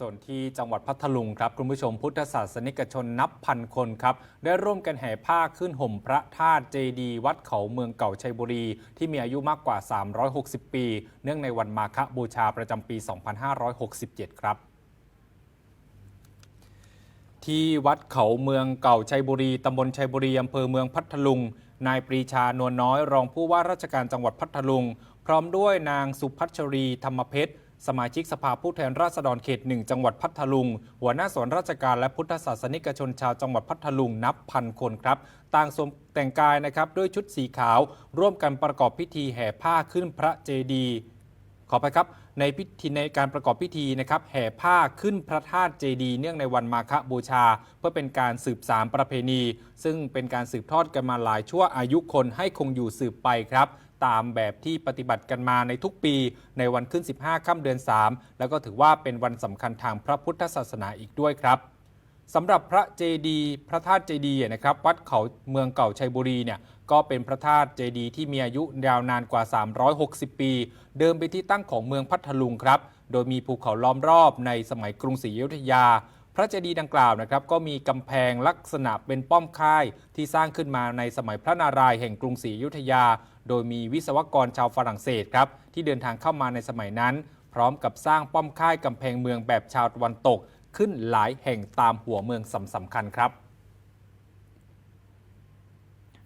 ส่วนที่จังหวัดพัทลุงครับคุณผู้ชมพุทธศาสนิกชนนับพันคนครับ ได้ร่วมกันแห่ผ้าขึ้นห่มพระธาตุเจดีวัดเขาเมืองเก่าชัยบุรี ที่มีอายุมากกว่า 360 ปี เนื่องในวันมาฆบูชาประจำปี 2567 ครับที่วัดเขาเมืองเก่าชัยบุรี ตำบลชัยบุรีอำเภอเมืองพัทลุง นายปรีชานวลน้อย รองผู้ว่าราชการจังหวัดพัทลุง พร้อมด้วยนางสุพัชรีธรรมเพชร สมาชิกสภาผู้แทนราษฎรเขตหนึ่งจังหวัดพัทลุง หัวหน้าส่วนราชการและพุทธศาสนิกชนชาวจังหวัดพัทลุงนับพันคนครับ ต่างสวมแต่งกายนะครับด้วยชุดสีขาว ร่วมกันประกอบพิธีแห่ผ้าขึ้นพระเจดีย์ขอไปครับในพิธีในการประกอบพิธีนะครับแห่ผ้าขึ้นพระธาตุเจดีย์เนื่องในวันมาฆบูชา เพื่อเป็นการสืบสารประเพณี ซึ่งเป็นการสืบทอดกันมาหลายชั่วอายุคนให้คงอยู่สืบไปครับ ตามแบบที่ปฏิบัติกันมาในทุกปี ในวันขึ้น 15 ค่ำเดือน 3 แล้วก็ถือว่าเป็นวันสำคัญทางพระพุทธศาสนาอีกด้วยครับสำหรับพระเจดีย์พระธาตุเจดีย์นะครับวัดเขาเมืองเก่าชัยบุรีเนี่ยก็เป็นพระธาตุเจดีย์ที่มีอายุยาวนานกว่า 360 ปี เดิมเป็นที่ตั้งของเมืองพัทลุงครับ โดยมีภูเขาล้อมรอบในสมัยกรุงศรีอยุธยา พระเจดีย์ดังกล่าวนะครับก็มีกำแพงลักษณะเป็นป้อมค่าย ที่สร้างขึ้นมาในสมัยพระนารายณ์แห่งกรุงศรีอยุธยา โดยมีวิศวกรชาวฝรั่งเศสครับที่เดินทางเข้ามาในสมัยนั้น พร้อมกับสร้างป้อมค่ายกำแพงเมืองแบบชาวตะวันตก ขึ้นหลายแห่งตามหัวเมืองสำสำคัญครับ